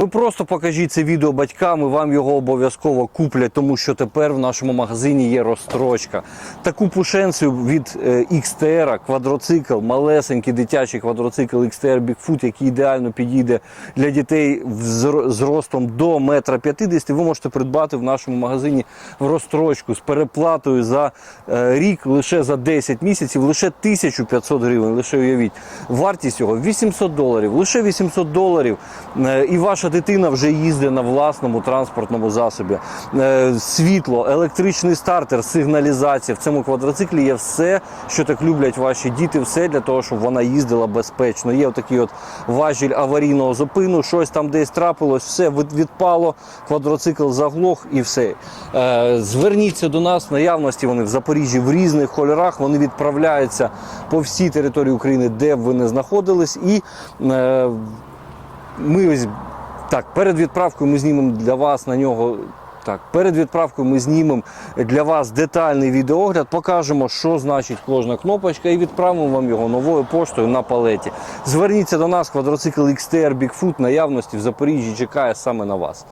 Ви просто покажіть це відео батькам, і вам його обов'язково куплять, тому що тепер в нашому магазині є розстрочка. Таку пушенцію від е, XTR, квадроцикл, малесенький дитячий квадроцикл XTR Bigfoot, який ідеально підійде для дітей з ростом до метра 50, ви можете придбати в нашому магазині в розстрочку з переплатою за е, рік лише за 10 місяців, лише 1500 гривень. Лише уявіть. Вартість його 800 доларів, лише 800 доларів. Е, І ваша дитина вже їздить на власному транспортному засобі. Е, Світло, електричний стартер, сигналізація. В цьому квадроциклі є все, що так люблять ваші діти, все для того, щоб вона їздила безпечно. Є отакий от важіль аварійного зупину, щось там десь трапилось, все відпало, квадроцикл заглох і все. Е, Зверніться до нас, наявності вони в Запоріжжі в різних кольорах. Вони відправляються по всій території України, де б ви не знаходились. І е, ми ось так, перед відправкою ми знімемо для вас на нього. Так, перед відправкою ми знімемо для вас детальний відеогляд, покажемо, що значить кожна кнопочка, і відправимо вам його новою поштою на палеті. Зверніться до нас, квадроцикл XTR Bigfoot наявності в Запоріжжі чекає саме на вас.